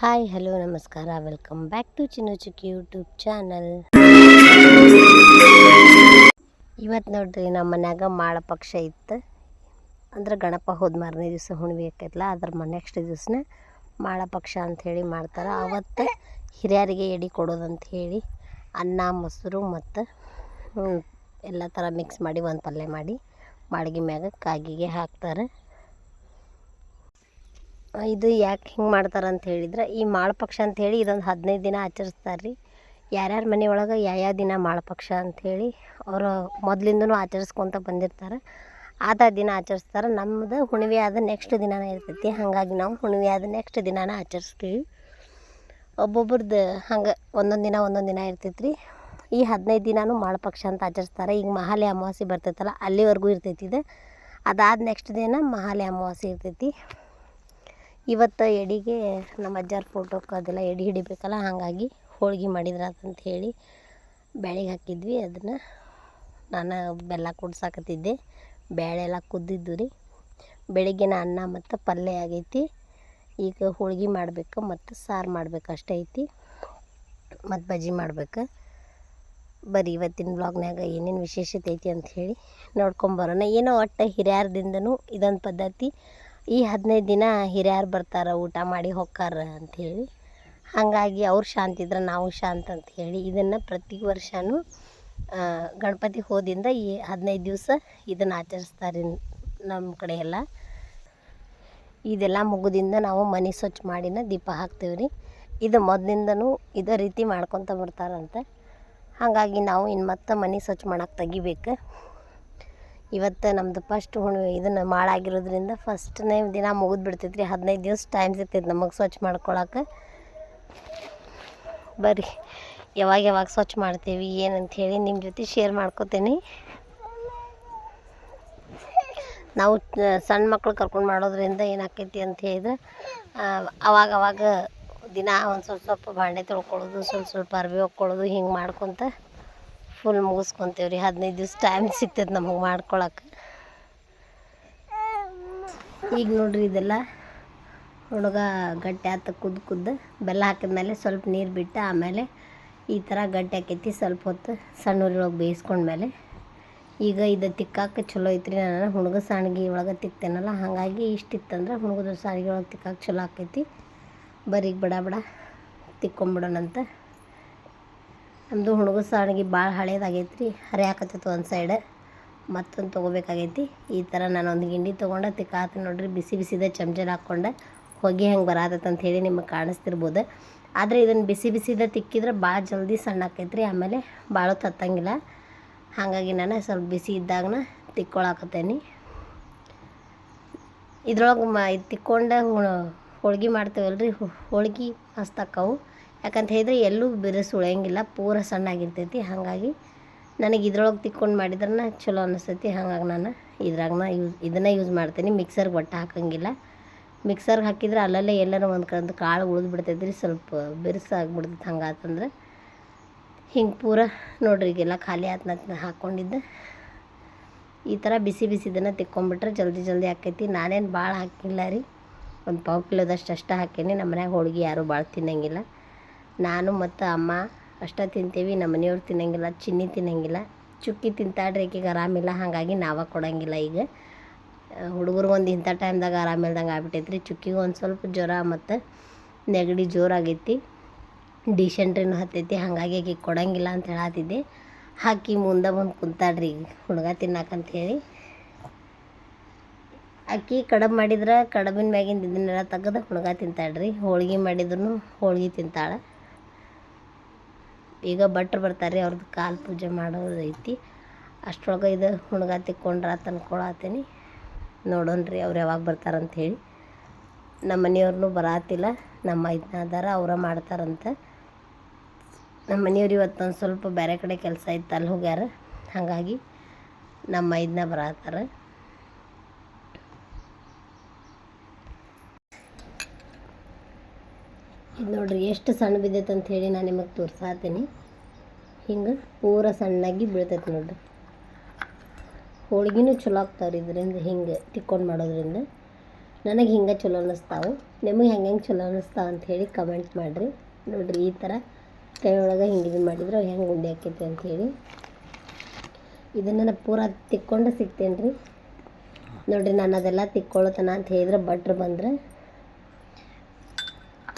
Hi, hello, ನಮಸ್ಕಾರ. Welcome back to Chinnu Chukki YouTube channel. ಇವತ್ತು ನೋಡ್ರಿ, ನಮ್ಮ ಮನ್ಯಾಗ ಮಾಳ ಪಕ್ಷ ಇತ್ತು. ಅಂದ್ರೆ ಗಣಪ ಹೋದ ಮಾರನೇ ದಿವಸ ಹುಣ್ವಿ ಆಕೈತಲ್ಲ ಅದ್ರ ನೆಕ್ಸ್ಟ್ ದಿವಸನ ಮಾಳ ಪಕ್ಷ ಅಂಥೇಳಿ ಮಾಡ್ತಾರೆ. ಅವತ್ತು ಹಿರಿಯರಿಗೆ ಎಡಿ ಕೊಡೋದಂತ ಹೇಳಿ ಅನ್ನ, ಮೊಸರು ಮತ್ತು ಎಲ್ಲ ಥರ ಮಿಕ್ಸ್ ಮಾಡಿ ಒಂದು ಪಲ್ಯ ಮಾಡಿ ಬಾಡಿಗೆ ಮ್ಯಾಗ ಕಾಗಿಗೆ ಹಾಕ್ತಾರೆ. ಇದು ಯಾಕೆ ಹಿಂಗೆ ಮಾಡ್ತಾರೆ ಅಂತ ಹೇಳಿದ್ರೆ, ಈ ಮಾಳಪಕ್ಷ ಅಂತ ಹೇಳಿ ಇದೊಂದು ಹದಿನೈದು ದಿನ ಆಚರಿಸ್ತಾರೆ ರೀ ಯಾರ್ಯಾರ ಮನೆಯೊಳಗೆ ಯಾವ ದಿನ ಮಾಳಪಕ್ಷ ಅಂಥೇಳಿ ಅವರು ಮೊದಲಿಂದನೂ ಆಚರಿಸ್ಕೊತ ಬಂದಿರ್ತಾರೆ. ಆದ ದಿನ ಆಚರಿಸ್ತಾರೆ. ನಮ್ಮದು ಹುಣ್ಣಿಮೆ ಆದ ನೆಕ್ಸ್ಟ್ ದಿನನೇ ಇರ್ತೈತಿ. ಹಾಗಾಗಿ ನಾವು ಹುಣ್ಣಿಮೆ ಆದ ನೆಕ್ಸ್ಟ್ ದಿನಾನ ಆಚರಿಸ್ತೀವಿ. ಒಬ್ಬೊಬ್ರದ್ದು ಹಂಗೆ ಒಂದೊಂದು ದಿನ ಒಂದೊಂದು ದಿನ ಇರ್ತೈತಿ ರೀ ಈ ಹದಿನೈದು ದಿನಾನು ಮಾಳಪಕ್ಷ ಅಂತ ಆಚರಿಸ್ತಾರೆ. ಈಗ ಮಹಾಲೆ ಅಮಾವಾಸ್ಯೆ ಬರ್ತೈತಲ್ಲ, ಅಲ್ಲಿವರೆಗೂ ಇರ್ತೈತಿ ಇದು. ಅದಾದ ನೆಕ್ಸ್ಟ್ ದಿನ ಮಹಾಲೆ ಅಮಾವಾಸ್ಯೆ ಇರ್ತೈತಿ. ಇವತ್ತು ಎಡಿಗೆ ನಮ್ಮ ಅಜ್ಜಾರ ಫೋಟೋಕ್ಕೆ ಅದೆಲ್ಲ ಎಡೆ ಹಿಡಿಬೇಕಲ್ಲ, ಹಾಗಾಗಿ ಹೋಳ್ಗೆ ಮಾಡಿದ್ರ ಅಂತ ಹೇಳಿ ಬ್ಯಾಳಿಗೆ ಹಾಕಿದ್ವಿ. ಅದನ್ನು ನಾನು ಬೆಲ್ಲ ಕುಡ್ಸಾಕತ್ತಿದ್ದೆ. ಬೇಳೆ ಎಲ್ಲ ಕುದ್ದಿದ್ದು ರೀ. ಬೆಳಿಗ್ಗೆನ ಅನ್ನ ಮತ್ತು ಪಲ್ಯ ಆಗೈತಿ. ಈಗ ಹೋಳ್ಗೆ ಮಾಡ್ಬೇಕು, ಮತ್ತು ಸಾರು ಮಾಡ್ಬೇಕು ಅಷ್ಟೇ ಐತಿ. ಮತ್ತು ಬಜ್ಜಿ ಮಾಡ್ಬೇಕು. ಬರೀ ಇವತ್ತಿನ ಬ್ಲಾಗ್ನಾಗ ಏನೇನು ವಿಶೇಷತೆ ಐತಿ ಅಂತ ಹೇಳಿ ನೋಡ್ಕೊಂಬರೋಣ ಏನೋ ಒಟ್ಟು ಹಿರಿಯರ್ದಿಂದನೂ ಇದೊಂದು ಪದ್ಧತಿ. ಈ ಹದಿನೈದು ದಿನ ಹಿರಿಯರು ಬರ್ತಾರೆ ಊಟ ಮಾಡಿ ಹೋಕ್ಕಾರ ಅಂಥೇಳಿ ಹಾಗಾಗಿ ಅವ್ರು ಶಾಂತ ಇದ್ರೆ ನಾವು ಶಾಂತ ಅಂತ ಹೇಳಿ ಇದನ್ನು ಪ್ರತಿ ವರ್ಷವೂ ಗಣಪತಿ ಹೋದಿಂದ ಈ ಹದಿನೈದು ದಿವಸ ಇದನ್ನು ಆಚರಿಸ್ತಾರೆ ನಮ್ಮ ಕಡೆ ಎಲ್ಲ. ಇದೆಲ್ಲ ಮುಗಿದಿಂದ ನಾವು ಮನೆ ಸ್ವಚ್ಛ ಮಾಡಿನ ದೀಪ ಹಾಕ್ತೇವೆ ರೀ. ಇದು ಮೊದಲಿಂದನೂ ಇದೇ ರೀತಿ ಮಾಡ್ಕೊತ ಬರ್ತಾರಂತೆ. ಹಾಗಾಗಿ ನಾವು ಇನ್ನು ಮತ್ತೆ ಮನೆ ಸ್ವಚ್ಛ ಮಾಡಕ್ಕೆ ತೆಗಿಬೇಕು. ಇವತ್ತು ನಮ್ಮದು ಫಸ್ಟ್ ಹುಣ್ಣಿಮೆ, ಇದನ್ನು ಮಾಡಾಗಿರೋದ್ರಿಂದ ಫಸ್ಟ್ನೇ ದಿನ ಮುಗಿದು ಬಿಡ್ತೈತೆ ರೀ ಹದಿನೈದು ದಿವಸ ಟೈಮ್ ಸಿಗ್ತೈತೆ ನಮಗೆ ಸ್ವಚ್ಛ ಮಾಡ್ಕೊಳಕ್ಕೆ ಬರ್ರಿ, ಯಾವಾಗ ಯಾವಾಗ ಸ್ವಚ್ಛ ಮಾಡ್ತೀವಿ ಹೇಳಿ ನಿಮ್ಮ ಜೊತೆ ಶೇರ್ ಮಾಡ್ಕೋತೀನಿ. ನಾವು ಸಣ್ಣ ಮಕ್ಳು ಕರ್ಕೊಂಡು ಮಾಡೋದ್ರಿಂದ ಏನಾಕೈತಿ ಅಂತ ಹೇಳಿದ್ರೆ ಅವಾಗ ಅವಾಗ ದಿನ ಒಂದು ಸ್ವಲ್ಪ ಸ್ವಲ್ಪ ಬಾಂಡೆ ತೊಳ್ಕೊಳ್ಳೋದು, ಸ್ವಲ್ಪ ಸ್ವಲ್ಪ ಅರ್ವಿ ಒಕ್ಕೊಳ್ಳೋದು ಹಿಂಗೆ ಮಾಡ್ಕೊತ ಫುಲ್ ಮುಗಿಸ್ಕೊಂತೀವಿ ರೀ ಹದಿನೈದು ದಿವ್ಸ ಟೈಮ್ ಸಿಗ್ತೈತೆ ನಮಗೆ ಮಾಡ್ಕೊಳಕ್ಕೆ ಈಗ ನೋಡ್ರಿ ಇದೆಲ್ಲ. ಹುಡುಗ ಗಟ್ಟಿ ಆತ ಕುದ್ದು ಕುದ್ದು ಬೆಲ್ಲ ಹಾಕಿದ್ಮೇಲೆ ಸ್ವಲ್ಪ ನೀರು ಬಿಟ್ಟು ಆಮೇಲೆ ಈ ಥರ ಗಟ್ಟಿ ಹಾಕೈತಿ ಸ್ವಲ್ಪ ಹೊತ್ತು ಸಣ್ಣ ಉರಿಯೊಳಗೆ ಬೇಯಿಸ್ಕೊಂಡ್ಮೇಲೆ ಈಗ ಇದು ತಿಕ್ಕಾಕೆ ಚಲೋ ಐತ್ರಿ ನಾನು ಹುಣಗ ಸಾಣಿಗೆ ಒಳಗೆ ತಿಕ್ತೇನಲ್ಲ, ಹಾಗಾಗಿ ಇಷ್ಟಿತ್ತಂದ್ರೆ ಹುಣಗದ ಸಾಣಿಗೆ ಒಳಗೆ ತಿಕ್ಕಾಕ ಚಲೋ ಆಕೈತಿ. ಬರೀ ಬಡ ಬಡ ತಿಕ್ಕೊಂಬಿಡೋಣಂತ. ನಮ್ಮದು ಹುಡುಗ ಸಾಣಿಗೆ ಭಾಳ ಹಳೇದಾಗೈತೆ ರೀ ಹಾಕತ್ತಿತ್ತು ಒಂದು ಸೈಡ್ ಮತ್ತೊಂದು ತೊಗೋಬೇಕಾಗೈತಿ. ಈ ಥರ ನಾನು ಒಂದು ಗಿಂಡಿ ತೊಗೊಂಡು ತಿಕ್ಕಾತ ನೋಡ್ರಿ, ಬಿಸಿ ಬಿಸಿದ ಚಮಚಲ್ಲಿ ಹಾಕ್ಕೊಂಡು ಹೊಗೆ ಹೆಂಗೆ ಅಂತ ಹೇಳಿ ನಿಮಗೆ ಕಾಣಿಸ್ತಿರ್ಬೋದು. ಆದರೆ ಇದನ್ನು ಬಿಸಿ ಬಿಸಿದ ತಿಕ್ಕಿದ್ರೆ ಭಾಳ ಜಲ್ದಿ ಸಣ್ಣ ಆಕೈತೆ ರೀ ಆಮೇಲೆ ಭಾಳ ತತ್ತಂಗಿಲ್ಲ ಹಾಗಾಗಿ ನಾನು ಸ್ವಲ್ಪ ಬಿಸಿ ಇದ್ದಾಗನ ತಿಕ್ಕೊಳಕತ್ತೇನೆ. ಇದ್ರೊಳಗೆ ಮ ಇದು ತಿಕ್ಕೊಂಡು ಹೋಳ್ಗೆ ಮಾಡ್ತೇವಲ್ಲ ರೀ ಹೋಳ್ಗೆ ಮಸ್ತ್ ಆಕ್ಕವು ಯಾಕಂತ ಹೇಳಿದ್ರೆ ಎಲ್ಲೂ ಬಿರುಸು ಉಳಿಯಂಗಿಲ್ಲ, ಪೂರ ಸಣ್ಣ ಆಗಿರ್ತೈತಿ ಹಾಗಾಗಿ ನನಗೆ ಇದ್ರೊಳಗೆ ತಿಕ್ಕೊಂಡು ಮಾಡಿದ್ರೆ ಚಲೋ ಅನಿಸ್ತೈತಿ ಹಾಗಾಗಿ ನಾನು ಇದ್ರಾಗನ ಯೂಸ್, ಇದನ್ನು ಯೂಸ್ ಮಾಡ್ತೀನಿ. ಮಿಕ್ಸರ್ಗೆ ಒಟ್ಟು ಹಾಕಂಗಿಲ್ಲ. ಮಿಕ್ಸರ್ಗೆ ಹಾಕಿದ್ರೆ ಅಲ್ಲಲ್ಲೇ ಎಲ್ಲರೂ ಒಂದು ಕಂದು ಕಾಳು ಉಳಿದು ರೀ. ಸ್ವಲ್ಪ ಬಿರುಸು ಆಗ್ಬಿಡ್ತೈತೆ ಹಂಗಾತಂದ್ರೆ. ಹಿಂಗೆ ಪೂರ ನೋಡ್ರಿ ಈಗೆಲ್ಲ ಖಾಲಿ ಆತ್ನ ಹಾಕ್ಕೊಂಡಿದ್ದೆ ಈ ಥರ ಬಿಸಿ ಬಿಸಿದನ್ನು ತಿಕ್ಕೊಂಬಿಟ್ರೆ ಜಲ್ದಿ ಜಲ್ದಿ ಆಕೈತಿ. ನಾನೇನು ಭಾಳ ಹಾಕಿಲ್ಲ ರೀ. ಒಂದು ಪಾವು ಕಿಲೋದಷ್ಟು ಅಷ್ಟೇ ಹಾಕೀನಿ. ನಮ್ಮ ಮನ್ಯಾಗ ಹೋಳ್ಗೆ ಯಾರೂ ಭಾಳ ತಿನ್ನಂಗಿಲ್ಲ. ನಾನು ಮತ್ತು ಅಮ್ಮ ಅಷ್ಟೇ ತಿಂತೀವಿ, ನಮ್ಮ ಮನೆಯವ್ರು ತಿನ್ನಂಗಿಲ್ಲ, ಚಿನ್ನಿ ತಿನ್ನಂಗಿಲ್ಲ, ಚುಕ್ಕಿ ತಿಂತಾಡ್ರಿ ಈಕೆಗೆ ಆರಾಮಿಲ್ಲ ಹಾಗಾಗಿ ನಾವೇ ಕೊಡಂಗಿಲ್ಲ ಈಗ. ಹುಡುಗರು ಒಂದು ಇಂಥ ಟೈಮ್ದಾಗ ಆರಾಮಿಲ್ದಂಗೆ ಆಗ್ಬಿಟ್ಟೈತೆ ರೀ ಚುಕ್ಕಿಗೆ ಒಂದು ಸ್ವಲ್ಪ ಜ್ವರ ಮತ್ತು ನೆಗಡಿ ಜೋರಾಗೈತಿ ಡಿಸೆಂಟ್ರಿನೂ ಹತ್ತೈತಿ, ಹಾಗಾಗಿ ಆಕೆಗೆ ಕೊಡಂಗಿಲ್ಲ ಅಂತ ಹೇಳತ್ತಿದ್ದೆ ಹಾಕಿ ಮುಂದೆ ಬಂದು ಕುಂತಾಡ್ರಿ ಹುಡುಗ ತಿನ್ನಾಕಂತೇಳಿ ಅಕ್ಕಿ ಕಡಬು ಮಾಡಿದ್ರೆ ಕಡಬಿನ ಮ್ಯಾಗಿಂದ ಇದನ್ನೆಲ್ಲ ತೆಗೆದು ಹುಣಗ ತಿಂತಾಳ್ರಿ. ಹೋಳ್ಗೆ ಮಾಡಿದ್ರು ಹೋಳ್ಗೆ ತಿಂತಾಳೆ. ಈಗ ಭಟ್ರು ಬರ್ತಾರೆ ಅವ್ರದ್ದು ಕಾಲು ಪೂಜೆ ಮಾಡೋದು ಐತಿ. ಅಷ್ಟರೊಳಗೆ ಇದು ಹುಡುಗ ತಿಕ್ಕೊಂಡ್ರ ನೋಡೋಣ ರೀ ಅವ್ರು ಯಾವಾಗ ಬರ್ತಾರಂತ ಹೇಳಿ ನಮ್ಮ ಮನೆಯವ್ರನ್ನೂ ಬರಾತಿಲ್ಲ, ನಮ್ಮ ಇದನ್ನ ಅದಾರ ಅವರ ಮಾಡ್ತಾರಂತ. ನಮ್ಮ ಮನೆಯವ್ರು ಇವತ್ತೊಂದು ಸ್ವಲ್ಪ ಬೇರೆ ಕಡೆ ಕೆಲಸ ಇತ್ತು ಅಲ್ಲಿ ಹೋಗ್ಯಾರ. ಹಾಗಾಗಿ ನಮ್ಮ ಇದನ್ನ ಬರತ್ತಾರ ಇದು ನೋಡ್ರಿ, ಎಷ್ಟು ಸಣ್ಣ ಬಿದ್ದೈತೆ ಅಂತ ಹೇಳಿ ನಾನು ನಿಮಗೆ ತೋರ್ಸಾತೀನಿ. ಹಿಂಗೆ ಪೂರ ಸಣ್ಣಾಗಿ ಬೀಳ್ತೈತೆ ನೋಡ್ರಿ. ಹೋಳಿಗೆನೂ ಚಲೋ ಆಗ್ತಾವ್ರಿ ಇದರಿಂದ ಹಿಂಗೆ ತಿಕ್ಕೊಂಡು ಮಾಡೋದ್ರಿಂದ. ನನಗೆ ಹಿಂಗೆ ಚಲೋ ಅನ್ನಿಸ್ತಾವೆ. ನಿಮಗೆ ಹೆಂಗೆ ಹೆಂಗೆ ಚಲೋ ಅನ್ನಿಸ್ತಾವೆ ಅಂತ ಹೇಳಿ ಕಮೆಂಟ್ ಮಾಡಿರಿ. ನೋಡಿರಿ, ಈ ಥರ ಕೈಯೊಳಗೆ ಹಿಂಗೆ ಇದು ಮಾಡಿದ್ರೆ ಹೆಂಗೆ ಉಂಡೆ ಹಾಕೈತೆ ಅಂತ ಹೇಳಿ. ಇದನ್ನು ನಾನು ಪೂರ ತಿಕ್ಕೊಂಡು ಸಿಗ್ತೇನೆ ರೀ ನೋಡಿರಿ, ನಾನು ಅದೆಲ್ಲ ತಿಕ್ಕೊಳ್ತಾನ ಅಂತ ಹೇಳಿದ್ರೆ ಭಟ್ರು ಬಂದ್ರೆ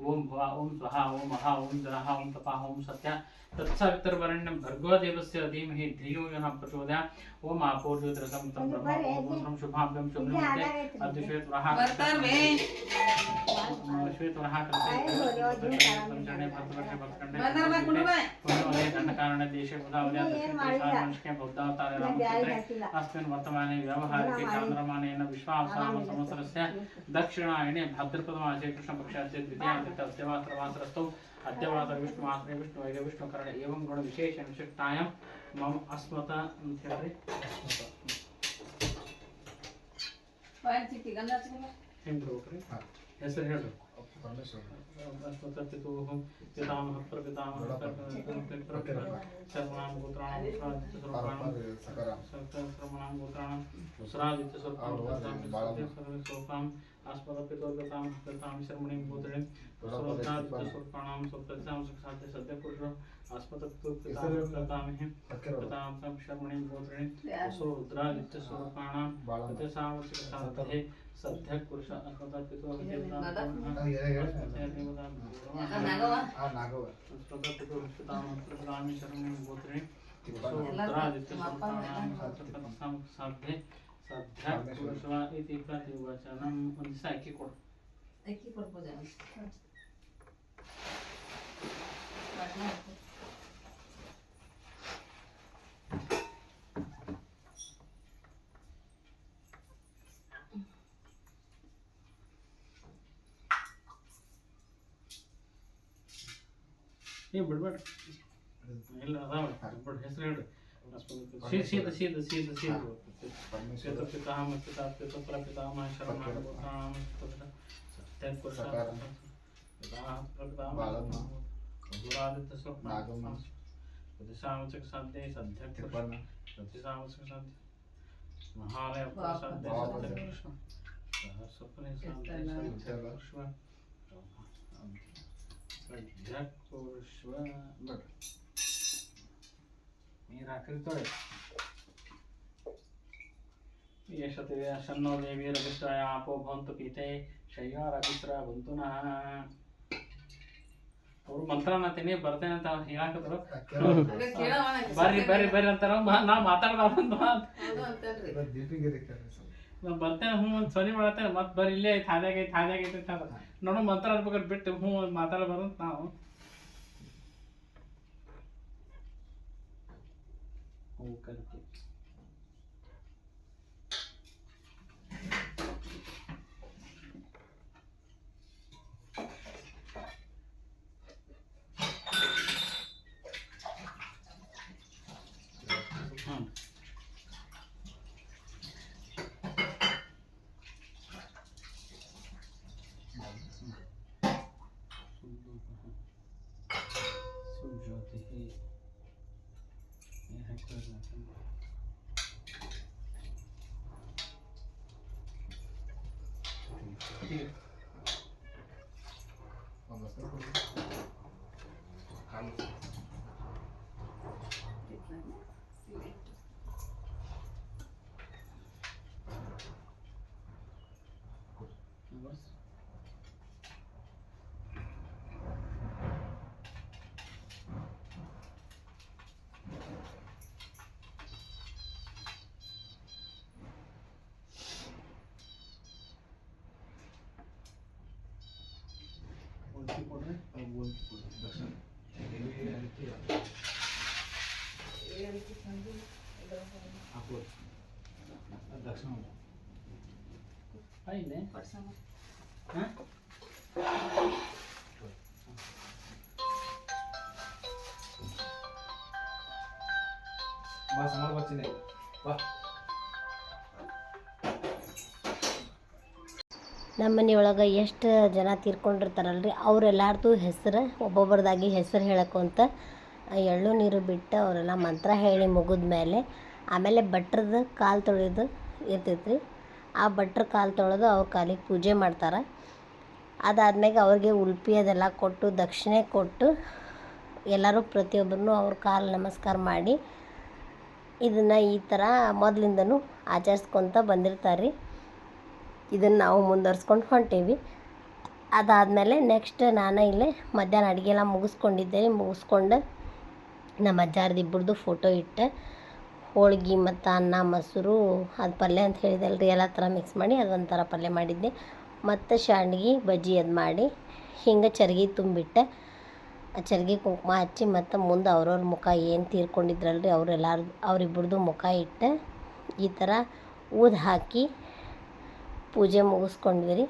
ओम भवा ओम स्वाहा ओम महा ओम जनाहा ओम तपा ओम सत्या। तत्सवितर्वरण्यं भर्गोदेवस्य धीमहि धियो यः प्रचोदयात् ओम आपोर्ज्योतिरसं तं ब्रह्मं शुभाभ्यं शुभ्रं अद्विश्वेत्वरः श्वेत्वरः कृते भक्तवर्षे भक्तण्डे दण्डकारणे देशे अस्मिन् वर्तमाने चान्द्रमानेन दक्षिणायणे भाद्रपदमासे द्वितीया अद्यवासरवासरस्थौ अद्यवासर विष्णुमासरे विष्णुवैर विष्णुकरण एवं गुणविशेषेण विशिष्टायां मम अस्मत ಅಂತ ಹೇಳ್ರಿ ಬಾಯ್ ಚಿಕ್ಕಿ ಗಂಧ ಹಚ್ಕೊಂಬ ಹೆಂಗ್ ಹೋಗ್ರಿ ಹೆಸರು ಹೇಳ್ರಿ तो हम पितामह प्रपितामह सर्वनाम गोत्राणाम उस्रादित्य सर्वपाणाम सर्वनाम गोत्राणाम उस्रादित्य सर्वपाणाम सर्वपाणाम आस्पद पितोर्गताम पितामह शर्मणीम गोत्रेम सर्वनाम सर्वपाणाम सर्वपाणाम सत्य सत्य पुरुष ಅಕ್ಕಿ ಕೊಡು ಅಕ್ಕಿ ಕೊಡ್ಬೋದಾ ಏ ಬಿಡ್ಬೇಡ ಇಲ್ಲ ಅದಾವ ಬಿಡ್ ಹೆಸರು ಹೇಳ್ರಿ ಸೀದ ಸೀದ ಸೀದ ಸೀದ ಸೀದ ಪಿತ ಪಿತಾಮಹ ಪಿತಾ ಪಿತ ಪ್ರಪಿತಾಮಹ ಶರಣಾಮ ಗೋತ್ರಾಮ ಸತ್ಯ ಪುರುಷ ಪ್ರಪಿತಾಮಹ ಗುರಾದಿತ್ಯ ಸ್ವಪ್ನ ಪ್ರತಿಸಾಮಚಕ ಸಾಧ್ಯ ಸದ್ಯ ಪುರುಷ ಪ್ರತಿಸಾಮಚಕ ಸಾಧ್ಯ ಮಹಾಲಯ ಪ್ರಸಾದ್ಯ ಸತ್ಯ ಕೃಷ್ಣ ಸ್ವಪ್ನೆ ಸಾಧ್ಯ ಸತ್ಯ ಪುರುಷ ಸದ್ಯಪುರುಷ ನೀರು ಹಾಕಿರ್ತಾಳೆ ಯಶತಿ ಶನ್ನೋ ದೇವಿ ರವಿಶ್ರಾಯ ಆಪೋ ಭವಂತು ಪೀತೆ ಶಯ್ಯ ರವಿಶ್ರ ಬಂತು ನಃ ಅವ್ರು ಮಂತ್ರ ಅನ್ನತೀನಿ ಬರ್ತೇನೆ ಅಂತ ಹೇಳಾಕದ್ರು ಬರ್ರಿ ಬರ್ರಿ ಬರ್ರಿ ಅಂತಾರ ಮ- ನಾ ಮಾತಾಡ್ಬಾರ್ದು ನಾ ಬರ್ತೇನೆ ಹ್ಞೂ ಒಂದು ಸರಿ ಮಾಡತ್ತೇನೆ ಮತ್ತೆ ಬರ್ರಿ ಇಲ್ಲೇ ಐತೆ ಹಾದ್ಯಾಗ ಐತೆ ಹಾದ್ಯಾಗ ಐತೆ ಅಂತ ನೋಡು ಮಾತಾಡ್ಬೇಕಾದ್ರೆ ಬಿಟ್ಟು ಹ್ಞೂ ಮಾತಾಡಬಾರ್ದು ನಾವು. ಹ್ಞೂ öteki yere koymadım. Thank you. ಅಕ್ಕಿ ಕೊಡ್ರಿ ಅವು ಒಂದು ಕೊಡ್ರಿ ದಕ್ಷಿಣ ಹಾಕೋ ದಕ್ಷಿಣ ಹಾಂ ನಮ್ಮ ಮನೆಯೊಳಗೆ ಎಷ್ಟು ಜನ ತೀರ್ಕೊಂಡಿರ್ತಾರಲ್ರಿ, ಅವರೆಲ್ಲಾರ್ದು ಹೆಸರು ಒಬ್ಬೊಬ್ರದಾಗಿ ಹೆಸರು ಹೇಳಕ್ಕಂತ ಎಳ್ಳು ನೀರು ಬಿಟ್ಟು ಅವರೆಲ್ಲ ಮಂತ್ರ ಹೇಳಿ ಮುಗಿದ ಮೇಲೆ ಆಮೇಲೆ ಭಟ್ರದ್ದು ಕಾಲು ತೊಳೆದು ಇರ್ತೈತೆ ರೀ ಆ ಭಟ್ರ ಕಾಲು ತೊಳೆದು ಅವ್ರ ಕಾಲಿಗೆ ಪೂಜೆ ಮಾಡ್ತಾರೆ. ಅದಾದ್ಮೇಲೆ ಅವ್ರಿಗೆ ಉಲ್ಪಿ ಅದೆಲ್ಲ ಕೊಟ್ಟು, ದಕ್ಷಿಣೆ ಕೊಟ್ಟು ಎಲ್ಲರೂ ಪ್ರತಿಯೊಬ್ಬರನ್ನು ಅವ್ರ ಕಾಲು ನಮಸ್ಕಾರ ಮಾಡಿ ಇದನ್ನು ಈ ಥರ ಮೊದಲಿಂದನೂ ಆಚರಿಸ್ಕೊತ ಬಂದಿರ್ತಾರೆ ರೀ ಇದನ್ನು ನಾವು ಮುಂದುವರ್ಸ್ಕೊಂಡು ಹೊಂಟೇವಿ. ಅದಾದಮೇಲೆ ನೆಕ್ಸ್ಟ್ ನಾನು ಇಲ್ಲೇ ಮಧ್ಯಾಹ್ನ ಅಡುಗೆ ಎಲ್ಲ ಮುಗಿಸ್ಕೊಂಡಿದ್ದೆ. ಮುಗಿಸ್ಕೊಂಡು ನಮ್ಮ ಅಜ್ಜಾರ್ದು ಇಬ್ಬರದು ಫೋಟೋ ಇಟ್ಟೆ. ಹೋಳ್ಗೆ ಮತ್ತು ಅನ್ನ, ಮೊಸರು, ಅದು ಪಲ್ಯ ಅಂತ ಹೇಳಿದಲ್ಲ ರೀ ಎಲ್ಲ ಥರ ಮಿಕ್ಸ್ ಮಾಡಿ ಅದೊಂಥರ ಪಲ್ಯ ಮಾಡಿದ್ದೆ. ಮತ್ತು ಸಂಡ್ಗಿ ಬಜ್ಜಿ ಅದು ಮಾಡಿ ಹಿಂಗೆ ಚರ್ಗಿ ತುಂಬಿಟ್ಟೆ. ಆ ಚರ್ಗಿ ಕುಂಕುಮ ಹಚ್ಚಿ ಮತ್ತು ಮುಂದೆ ಅವ್ರವ್ರ ಮುಖ ಏನು ತೀರ್ಕೊಂಡಿದ್ರಲ್ರಿ, ಅವರೆಲ್ಲರ ಅವರಿಬ್ಬರದು ಮುಖ ಇಟ್ಟೆ. ಈ ಥರ ಊದು ಹಾಕಿ ಪೂಜೆ ಮುಗಿಸ್ಕೊಂಡ್ವಿ ರೀ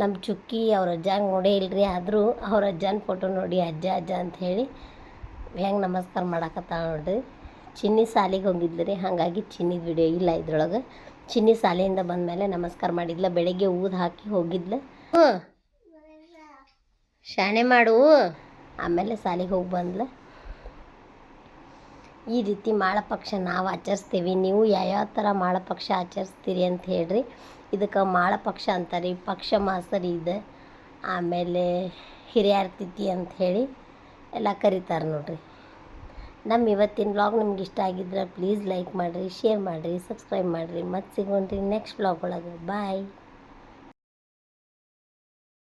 ನಮ್ಮ ಚುಕ್ಕಿ ಅವ್ರ ಅಜ್ಜಂಗೆ ನೋಡೇ ಇಲ್ರಿ, ಆದರೂ ಅವ್ರ ಅಜ್ಜನ ಫೋಟೋ ನೋಡಿ ಅಜ್ಜ ಅಜ್ಜ ಅಂತ ಹೇಳಿ ಹೆಂಗೆ ನಮಸ್ಕಾರ ಮಾಡಾಕತ್ತಾಳ ನೋಡ್ರಿ. ಚಿನ್ನಿ ಸಾಲಿಗೆ ಹೋಗಿದ್ಲು ರೀ, ಹಾಗಾಗಿ ಚಿನ್ನಿ ವಿಡಿಯೋ ಇಲ್ಲ ಇದ್ರೊಳಗೆ. ಚಿನ್ನಿ ಶಾಲೆಯಿಂದ ಬಂದಮೇಲೆ ನಮಸ್ಕಾರ ಮಾಡಿದ್ಲ, ಬೆಳಗ್ಗೆ ಊದು ಹಾಕಿ ಹೋಗಿದ್ಲ. ಹ್ಞೂ ಶಾಣೆ ಮಾಡು. ಆಮೇಲೆ ಶಾಲಿಗೆ ಹೋಗಿ ಬಂದ್ಲ. ಈ ರೀತಿ ಮಾಳಪಕ್ಷ ನಾವು ಆಚರಿಸ್ತೀವಿ. ನೀವು ಯಾವ್ಯಾವ ಥರ ಮಾಳಪಕ್ಷ ಆಚರಿಸ್ತೀರಿ ಅಂತ ಹೇಳ್ರಿ. ಇದಕ್ಕೆ ಮಾಳಪಕ್ಷ ಅಂತಾರೆ. ಪಕ್ಷ ಮಾಸರಿ ಇದೆ. ಆಮೇಲೆ ಹಿರಿಯರ ತಿಥಿ ಅಂತ ಹೇಳಿ ಎಲ್ಲ ಕರೀತಾರೆ ನೋಡ್ರಿ. ನಮ್ಮ ಇವತ್ತಿನ ಬ್ಲಾಗ್ ನಿಮ್ಗೆ ಇಷ್ಟ ಆಗಿದ್ರೆ ಪ್ಲೀಸ್ ಲೈಕ್ ಮಾಡಿರಿ ಶೇರ್ ಮಾಡಿರಿ ಸಬ್ಸ್ಕ್ರೈಬ್ ಮಾಡಿರಿ. ಮತ್ತೆ ಸಿಗೋಣ್ರಿ ನೆಕ್ಸ್ಟ್ ಬ್ಲಾಗ್ ಒಳಗೆ. ಬಾಯ್